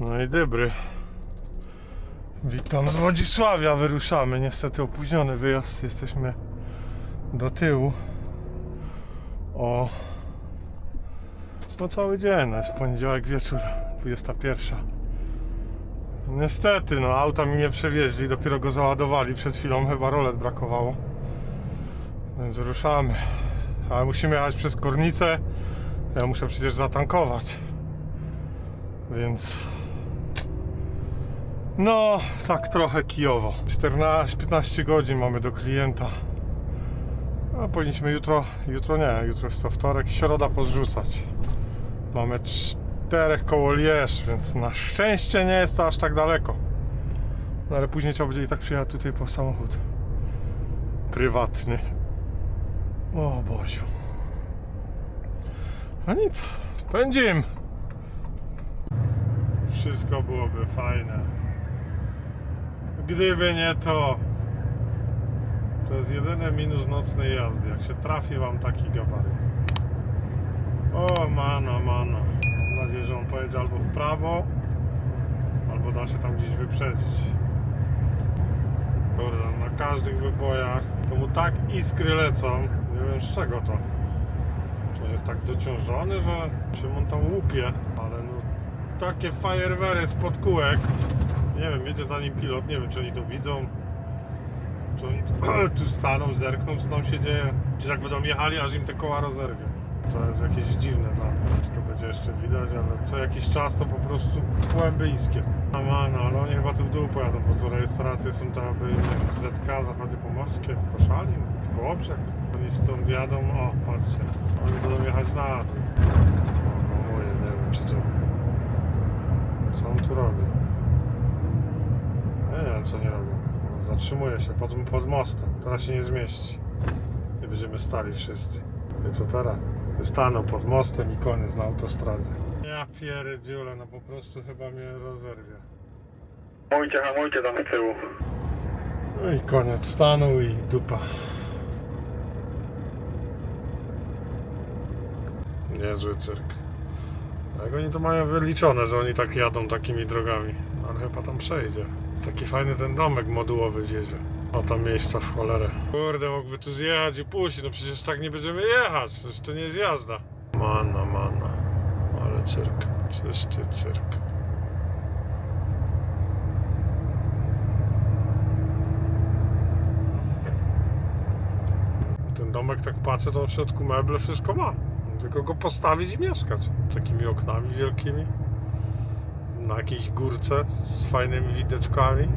No i dobry. Witam z Wodzisławia, wyruszamy. Niestety opóźniony wyjazd, jesteśmy do tyłu. O. No cały dzień, no jest poniedziałek wieczór, 21. Niestety, no auta mi nie przewieźli, dopiero go załadowali. Przed chwilą chyba rolet brakowało. Więc ruszamy. Ale musimy jechać przez Kornicę. Ja muszę przecież zatankować. Więc no, tak trochę kijowo. 14-15 godzin mamy do klienta. A powinniśmy jutro, jutro nie, jutro jest to wtorek, środa pozrzucać. Mamy czterech koło Lierz, więc na szczęście nie jest to aż tak daleko. No ale później trzeba będzie i tak przyjechać tutaj po samochód. Prywatny. O Boziu. A nic, pędzim. Wszystko byłoby fajne. Gdyby nie to. To jest jedyny minus nocnej jazdy, jak się trafi wam taki gabaryt. O, mana, mana. Mam nadzieję, że on pojedzie albo w prawo, albo da się tam gdzieś wyprzedzić. Kurde, na każdych wybojach to mu tak iskry lecą. Nie wiem z czego to. Czy on jest tak dociążony, że się on tam łupie, ale no takie fajerwery spod kółek. Nie wiem, jedzie za nim pilot, nie wiem czy oni to widzą. Czy oni tu, tu staną, zerkną co tam się dzieje. Czy tak będą jechali, aż im te koła rozerwie. To jest jakieś dziwne dla mnie. Czy to będzie jeszcze widać, ale co jakiś czas to po prostu kłębyjskie. A man, ale oni chyba tu w dół pojadą, bo to rejestracje są nie wiem, ZK, zachodniopomorskie, Koszalin, Kołobrzeg. Oni stąd jadą, o patrzcie, oni będą jechać na dół. O, moje, nie wiem czy to... Co on tu robi? Wiem co nie robi. Zatrzymuje się pod, pod mostem. Teraz się nie zmieści. I będziemy stali wszyscy. I co teraz? Stanął pod mostem i koniec na autostradzie. Ja pierdziule, no po prostu chyba mnie rozerwie. Hamujcie, hamujcie tam z tyłu. No i koniec stanu i dupa. Niezły cyrk. Jak oni to mają wyliczone, że oni tak jadą takimi drogami. Ale chyba tam przejdzie. Taki fajny ten domek modułowy wiezie. O tam miejsca w cholerę. Kurde, mógłby tu zjechać i puścić. No przecież tak nie będziemy jechać. Przecież to nie jest jazda. Mana, mana. Ale cyrk. Czysty cyrk. Ten domek tak patrzę, to w środku meble wszystko ma. Tylko go postawić i mieszkać. Takimi oknami wielkimi. Na jakiejś górce z fajnymi wideczkami.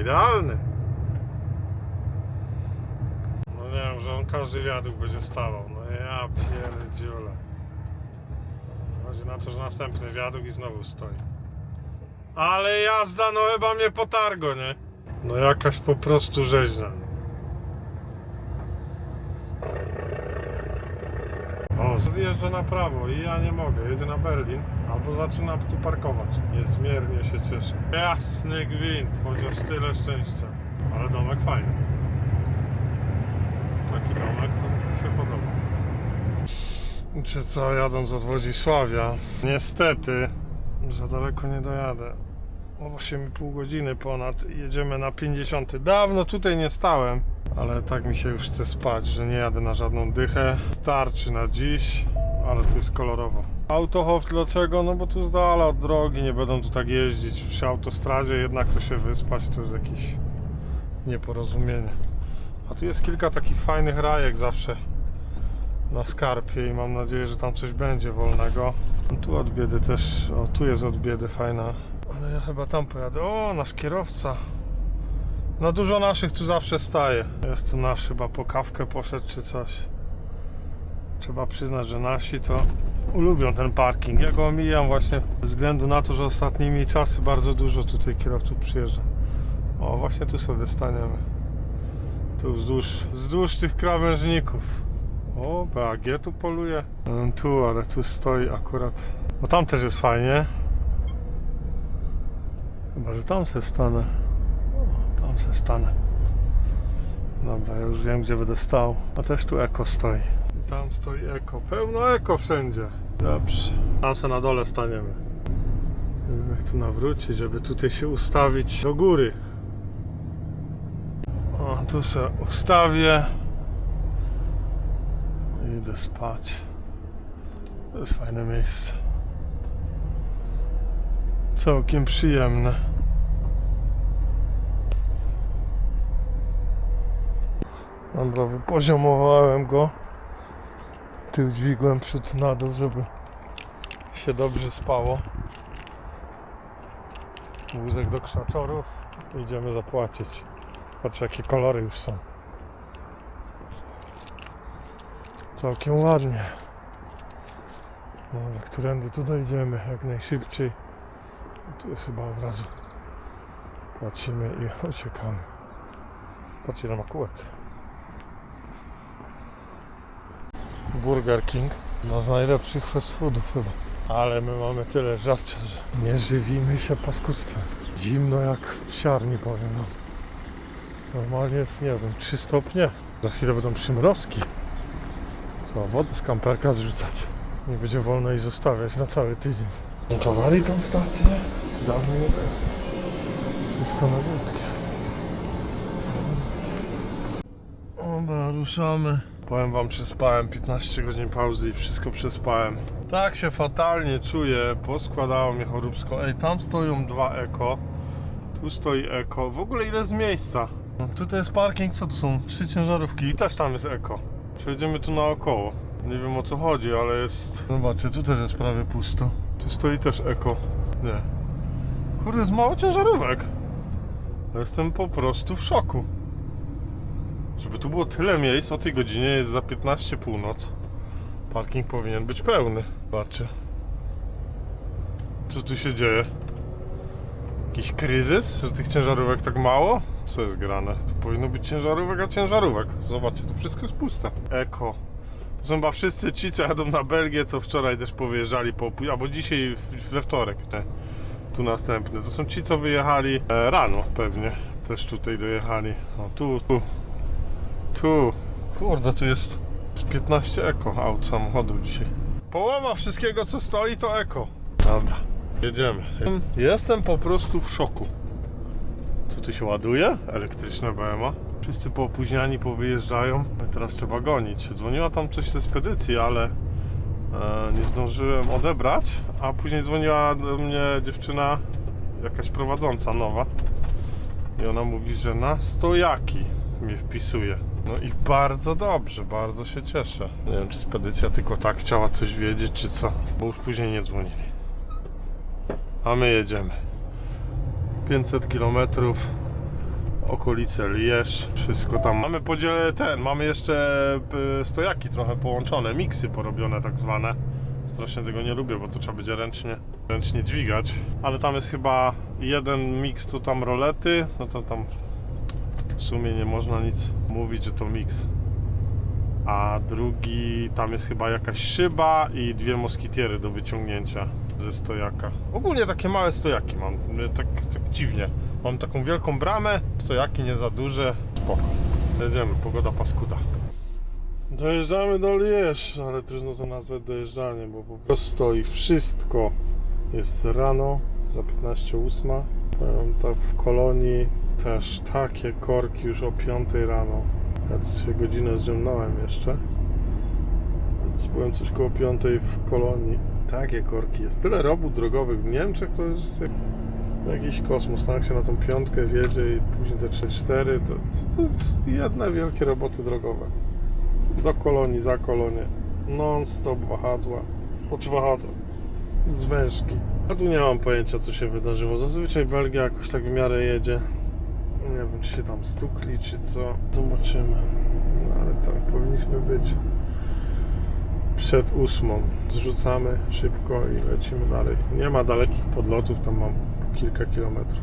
Idealny. No nie wiem, że on każdy wiadukt będzie stawał. No ja pierdziule. Chodzi na to, że następny wiadukt i znowu stoi. Ale jazda, no chyba mnie potargo, nie? No jakaś po prostu rzeźnia. O, zjeżdża na prawo i ja nie mogę, jedzie na Berlin, albo zaczyna tu parkować. Niezmiernie się cieszę. Jasny gwint, chociaż tyle szczęścia. Ale domek fajny. Taki domek to mi się podoba. Czy co, jadąc od Wodzisławia, niestety za daleko nie dojadę. O 8,5 godziny ponad jedziemy na 50. Dawno tutaj nie stałem, ale tak mi się już chce spać, że nie jadę na żadną dychę. Starczy na dziś, ale to jest kolorowo. Autohof dlaczego? No bo tu z dala od drogi, nie będą tu tak jeździć przy autostradzie, jednak to się wyspać to jest jakieś nieporozumienie. A tu jest kilka takich fajnych rajek zawsze na skarpie i mam nadzieję, że tam coś będzie wolnego. Tu od biedy też, o tu jest od biedy fajna, ale ja chyba tam pojadę. O, nasz kierowca. No dużo naszych tu zawsze staje. Jest tu nasz chyba po kawkę poszedł czy coś. Trzeba przyznać, że nasi to lubią ten parking. Ja go omijam właśnie ze względu na to, że ostatnimi czasy bardzo dużo tutaj kierowców przyjeżdża. O, właśnie tu sobie staniemy. Tu wzdłuż, wzdłuż tych krawężników. O, BAG tu poluje. Mm, Tu, ale tu stoi akurat. Bo tam też jest fajnie. Chyba, że tam se stanę. Tam se stanę. Dobra, ja już wiem, gdzie będę stał. A też tu eko stoi. I tam stoi eko. Pełno eko wszędzie. Dobrze. Tam se na dole staniemy. tu nawrócić, żeby tutaj się ustawić do góry. O, tu se ustawię. I Idę spać. To jest fajne miejsce. Całkiem przyjemne. Dobra, wypoziomowałem go. Tył dźwigłem przód na dół, żeby się dobrze spało. Wózek do krzaczorów. Idziemy zapłacić. Patrz jakie kolory już są. Całkiem ładnie. No ale którędy tu dojdziemy jak najszybciej. Tu jest chyba od razu. Płacimy i uciekamy. Patrz ile ma kółek. Burger King. No z najlepszych fast foodów chyba. Ale my mamy tyle żarcia, że nie żywimy się paskudztwem. Zimno jak w psiarni powiem wam. Normalnie jest, nie wiem, 3 stopnie. Za chwilę będą przymrozki. Trzeba wodę z kamperka zrzucać. Nie będzie wolno i zostawiać na cały tydzień. Montowali tą stację? Czy dawno nie? Wszystko nowiutkie. Dobra, ruszamy. Powiem wam, przespałem 15 godzin pauzy i wszystko przespałem. Tak się fatalnie czuję, poskładało mnie choróbsko. Ej, tam stoją dwa eko, tu stoi eko. W ogóle ile z miejsca? Tutaj jest parking, co tu są? Trzy ciężarówki i też tam jest eko. Przejedziemy tu naokoło. Nie wiem o co chodzi, ale jest... Zobaczcie, tu też jest prawie pusto. Tu stoi też eko. Nie. Kurde, jest mało ciężarówek. Jestem po prostu w szoku. Żeby tu było tyle miejsc o tej godzinie jest za 15 północ. Parking powinien być pełny. Zobaczcie. Co tu się dzieje? Jakiś kryzys, że tych ciężarówek tak mało? Co jest grane? To powinno być ciężarówek, a ciężarówek. Zobaczcie, to wszystko jest puste. Eko. To są chyba wszyscy ci, co jadą na Belgię, co wczoraj też powyjeżdżali, po, albo dzisiaj we wtorek. Nie? Tu następny. To są ci, co wyjechali e, rano pewnie. Też tutaj dojechali. O, tu, tu. Tu. Kurde, tu jest z 15 eko aut samochodów dzisiaj. Połowa wszystkiego, co stoi, to eko. Dobra, jedziemy. Jestem po prostu w szoku. Co tu się ładuje? Elektryczne BMA. Wszyscy poopóźniani powyjeżdżają. No Teraz trzeba gonić. Dzwoniła tam coś ze spedycji, ale e, nie zdążyłem odebrać. A później dzwoniła do mnie dziewczyna, jakaś prowadząca nowa. I ona mówi, że na stojaki mnie wpisuje. No i bardzo dobrze, bardzo się cieszę. Nie wiem, czy spedycja tylko tak chciała coś wiedzieć, czy co, bo już później nie dzwonili. A my jedziemy. 500 km, okolice Lierz, wszystko tam. Mamy podzielę ten, mamy jeszcze y, stojaki trochę połączone, miksy porobione tak zwane. Strasznie tego nie lubię, bo to trzeba będzie ręcznie, ręcznie dźwigać. Ale tam jest chyba jeden miks, tu tam rolety, no to tam w sumie nie można nic mówić, że to miks. A drugi, tam jest chyba jakaś szyba i dwie moskitiery do wyciągnięcia ze stojaka. Ogólnie takie małe stojaki mam, tak, tak dziwnie. Mam taką wielką bramę, stojaki nie za duże. Spoko. Jedziemy, pogoda paskuda. Dojeżdżamy do Lierz, ale trudno to nazwać dojeżdżaniem, bo po prostu stoi wszystko. Jest rano, za 15.08. Tak w kolonii też takie korki już o 5 rano. Ja tu sobie godzinę zdrzemnąłem jeszcze. Więc byłem coś koło 5 w kolonii. Takie korki. Jest tyle robót drogowych w Niemczech, to jest jak- jakiś kosmos. Tak się na tą piątkę wiedzie i później te 3-4. To, to jest jedne wielkie roboty drogowe. Do kolonii, za kolonię. Non-stop wahadła. Pod wahadła. Zwężki. Ja tu nie mam pojęcia, co się wydarzyło. Zazwyczaj Belgia jakoś tak w miarę jedzie. Nie wiem, czy się tam stukli, czy co. Zobaczymy. No, ale tak, powinniśmy być przed ósmą. Zrzucamy szybko i lecimy dalej. Nie ma dalekich podlotów, tam mam kilka kilometrów.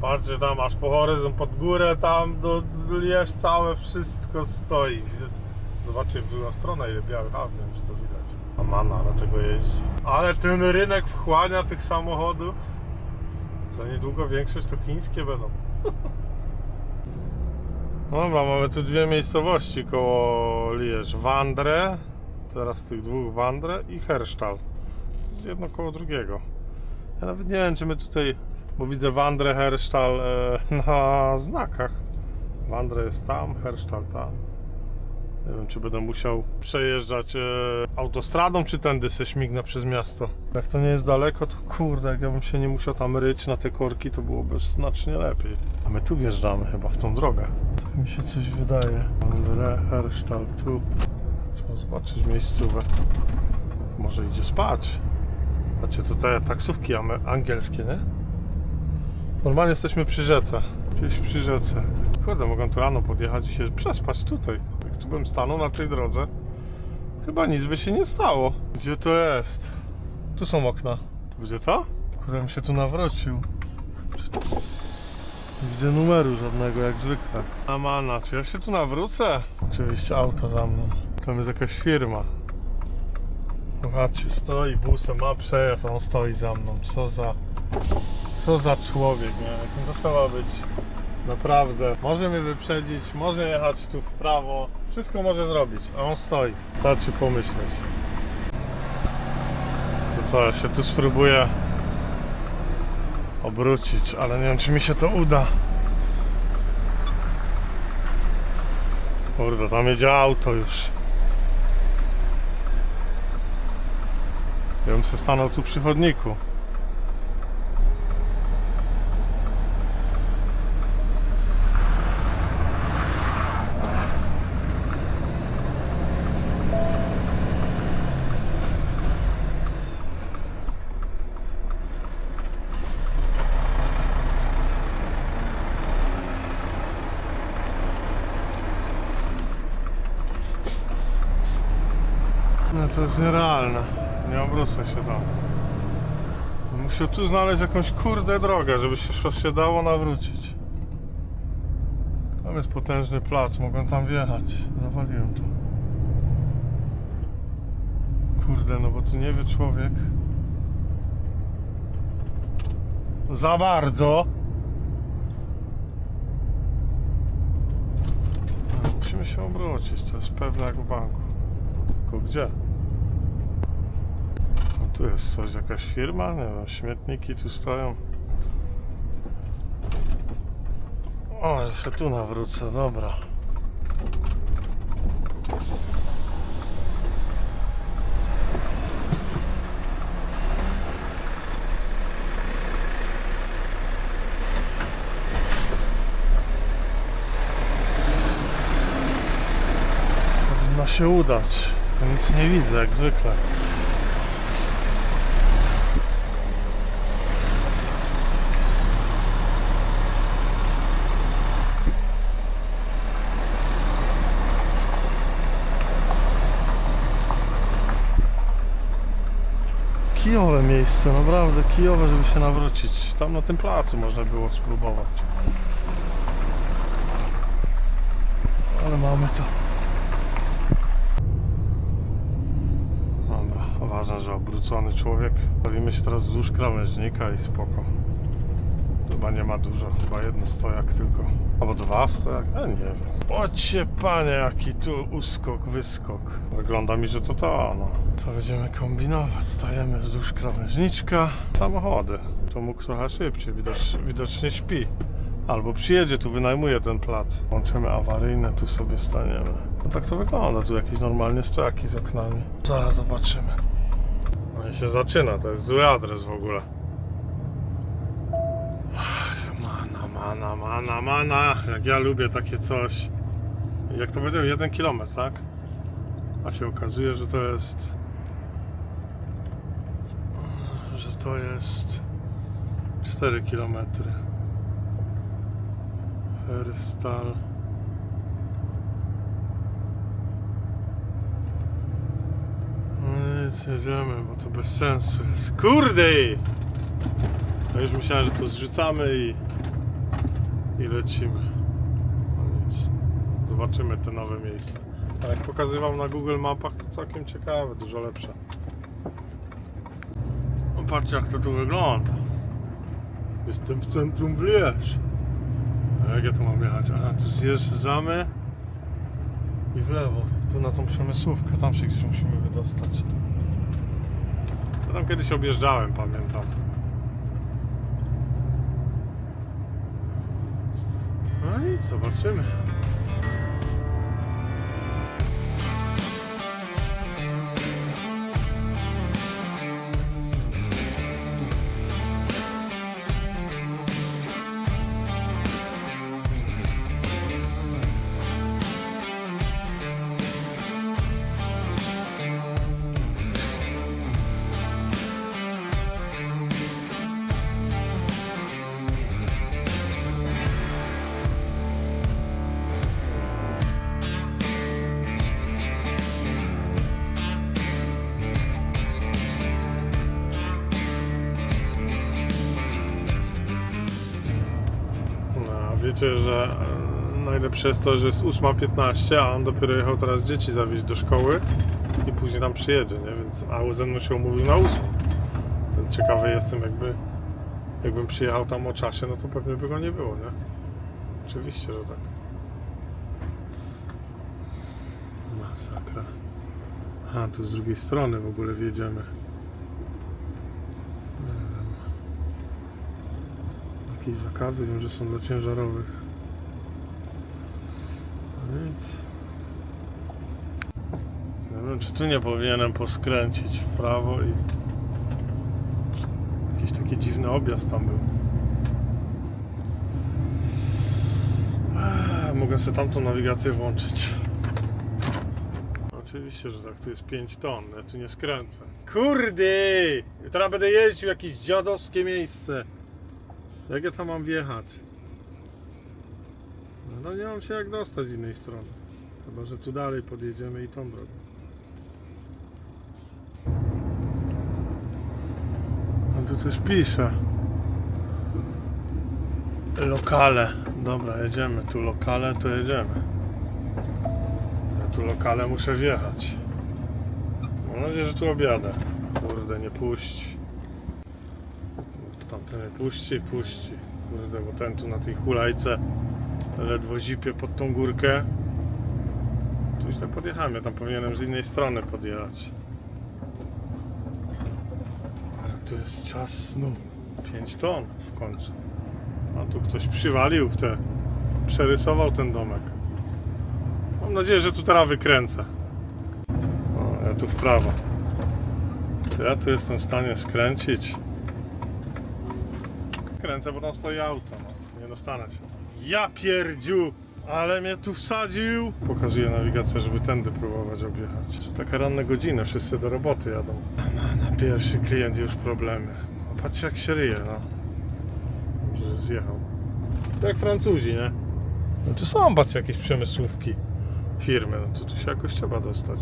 Patrzcie tam aż po horyzont, pod górę, tam do Lierz całe wszystko stoi. Zobaczcie w drugą stronę ile białych aut, nie wiem czy to widać. A mana jeździ. Ale ten rynek wchłania tych samochodów. Za niedługo większość to chińskie będą. Dobra, mamy tu dwie miejscowości koło Lierz. Wandre, teraz tych dwóch Wandre i Hersztal. Jedno koło drugiego. Ja nawet nie wiem, czy my tutaj, bo widzę Wandrę, Hersztal e, na znakach. Wandrę jest tam, Hersztal tam. Nie wiem, czy będę musiał przejeżdżać e, autostradą, czy tędy se śmignę przez miasto. Jak to nie jest daleko, to kurde, jak ja bym się nie musiał tam ryć na te korki, to byłoby znacznie lepiej. A my tu wjeżdżamy chyba w tą drogę. Tak mi się coś wydaje. Wandrę, Hersztal, tu. Trzeba zobaczyć miejscówę. Może idzie spać. Znaczy to te taksówki angielskie, nie? Normalnie jesteśmy przy rzece. Gdzieś przy rzece. Kurde, mogę tu rano podjechać i się przespać tutaj. Tu bym stanął na tej drodze, chyba nic by się nie stało. Gdzie to jest? Tu są okna. To Gdzie to? Kurde, bym się tu nawrócił. Nie widzę numeru żadnego, jak zwykle. Amana, czy ja się tu nawrócę? Oczywiście auto za mną. Tam jest jakaś firma. Zobaczcie, stoi busem, ma przejazd, on stoi za mną. Co za... Co za człowiek, nie? Jakim to trzeba być. Naprawdę. Może mnie wyprzedzić, może jechać tu w prawo. Wszystko może zrobić, a on stoi. Starczy pomyśleć. To co, ja się tu spróbuję obrócić, ale nie wiem, czy mi się to uda. Kurde, tam jedzie auto już. Ja bym się stanął tu przy chodniku. No to jest nierealne. Obrócę się tam. Muszę tu znaleźć jakąś kurde drogę, żeby się, szło- się dało nawrócić. Tam jest potężny plac, mogłem tam wjechać. Zawaliłem to. Kurde, no bo tu nie wie człowiek. Za bardzo. No, Musimy się obrócić, to jest pewne jak w banku. Tylko gdzie? Tu jest coś, jakaś firma? Nie wiem, śmietniki tu stoją. O, jeszcze tu nawrócę, dobra. Powinno się udać, tylko nic nie widzę, jak zwykle. Miejsce, naprawdę kijowe, żeby się nawrócić. Tam na tym placu można było spróbować. Ale mamy to. Dobra, ważne, że obrócony człowiek. Bawimy się teraz wzdłuż krawężnika i spoko. Chyba nie ma dużo, chyba jeden stojak tylko. Albo dwa stojak, a nie wiem. Ocie panie, jaki tu uskok, wyskok. Wygląda mi, że to to, no. Co będziemy kombinować? Stajemy wzdłuż krawężniczka. Samochody. To mógł trochę szybciej, widocz, widocznie śpi. Albo przyjedzie, tu wynajmuje ten plac. Łączymy awaryjne, tu sobie staniemy. No tak to wygląda, tu jakieś normalnie stojaki z oknami. Zaraz zobaczymy. No i się zaczyna, to jest zły adres w ogóle. Ach, Mana, mana, mana, mana. Jak ja lubię takie coś. Jak to będzie? Jeden kilometr, tak? A się okazuje, że to jest. Że to jest. 4 kilometry. Herstal. No nic, jedziemy, bo to bez sensu jest. Kurde! Ja już myślałem, że to zrzucamy i, i lecimy zobaczymy te nowe miejsca. A jak pokazywał na Google Mapach, to całkiem ciekawe, dużo lepsze. No patrzcie jak to tu wygląda. Jestem w centrum Wlierz. A jak ja tu mam jechać? Aha, tu zjeżdżamy i w lewo. Tu na tą przemysłówkę, tam się gdzieś musimy wydostać. Ja tam kiedyś objeżdżałem, pamiętam. No i zobaczymy. Wiecie, że najlepsze jest to, że jest 8.15, a on dopiero jechał teraz dzieci zawieźć do szkoły i później tam przyjedzie, nie? Więc, a ze mną się umówił na 8. Więc ciekawy jestem, jakby jakbym przyjechał tam o czasie, no to pewnie by go nie było, nie? Oczywiście, że tak. Masakra. Aha, tu z drugiej strony w ogóle wjedziemy. Nie wiem. Jakieś zakazy wiem, że są dla ciężarowych. No nic. Nie wiem, czy tu nie powinienem poskręcić w prawo i... Jakiś taki dziwny objazd tam był. Eee, Mogę sobie tamtą nawigację włączyć. Oczywiście, że tak, tu jest 5 ton, ja tu nie skręcę. Kurde! Teraz będę jeździł jakieś dziadowskie miejsce. Jak ja tam mam wjechać? No, no nie mam się jak dostać z innej strony. Chyba, że tu dalej podjedziemy i tą drogą. A tu coś pisze. Lokale. Dobra, jedziemy. Tu lokale, to jedziemy. Ja tu lokale muszę wjechać. Mam nadzieję, że tu objadę. Kurde, nie puści. Tamten nie puści, puści. Kurde, bo ten tu na tej hulajce ledwo zipie pod tą górkę. Tu źle podjechałem, ja tam powinienem z innej strony podjechać. Ale tu jest czas, no, 5 ton w końcu. A tu ktoś przywalił w te, przerysował ten domek. Mam nadzieję, że tu teraz wykręcę. O, ja tu w prawo. To ja tu jestem w stanie skręcić. Bo tam stoi auto, no. Nie dostanę się. Ja pierdziu! Ale mnie tu wsadził! Pokazuję nawigację, żeby tędy próbować objechać. Że Takie ranne godziny, wszyscy do roboty jadą. A na pierwszy klient już problemy. No, patrzcie jak się ryje, no. Że zjechał. To jak Francuzi, nie? No tu są, patrzcie, jakieś przemysłówki firmy, no to tu się jakoś trzeba dostać.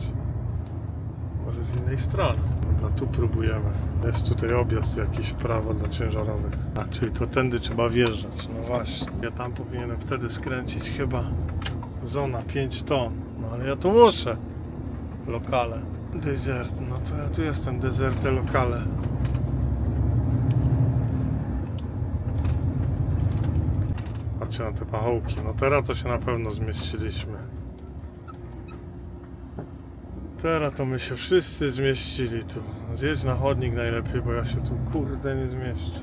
Może z innej strony. Dobra, tu próbujemy. Jest tutaj objazd jakiś prawo dla ciężarowych. A, czyli to tędy trzeba wjeżdżać. No właśnie. Ja tam powinienem wtedy skręcić chyba zona 5 ton. No ale ja tu muszę. Lokale. Desert. No to ja tu jestem. Deserte lokale. Patrzcie na te pachołki. No teraz to się na pewno zmieściliśmy. Teraz to my się wszyscy zmieścili tu. Zjedź na chodnik najlepiej, bo ja się tu kurde nie zmieszczę.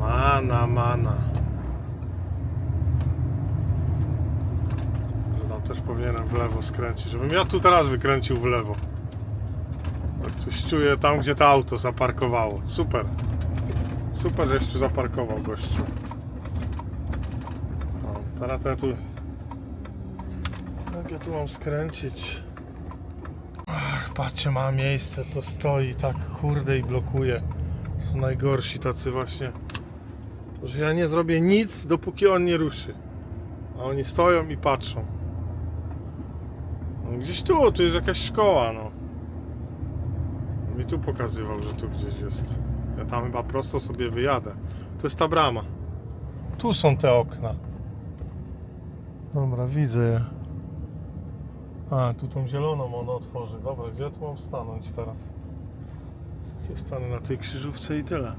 Mana, mana. Że tam też powinienem w lewo skręcić. Żebym ja tu teraz wykręcił w lewo. Tak coś czuję tam, gdzie to auto zaparkowało. Super. Super, żeś tu zaparkował gościu. Teraz to ja tu... Jak ja tu mam skręcić? Ach, patrzcie, ma miejsce, to stoi tak kurde i blokuje. Są najgorsi tacy właśnie. Że ja nie zrobię nic, dopóki on nie ruszy. A oni stoją i patrzą. No, gdzieś tu, tu jest jakaś szkoła, no. Mi tu pokazywał, że tu gdzieś jest. Ja tam chyba prosto sobie wyjadę. To jest ta brama. Tu są te okna. Dobra, widzę. A, tu tą zieloną ono otworzy. Dobra, gdzie ja tu mam stanąć teraz? Tu stanę na tej krzyżówce i tyle.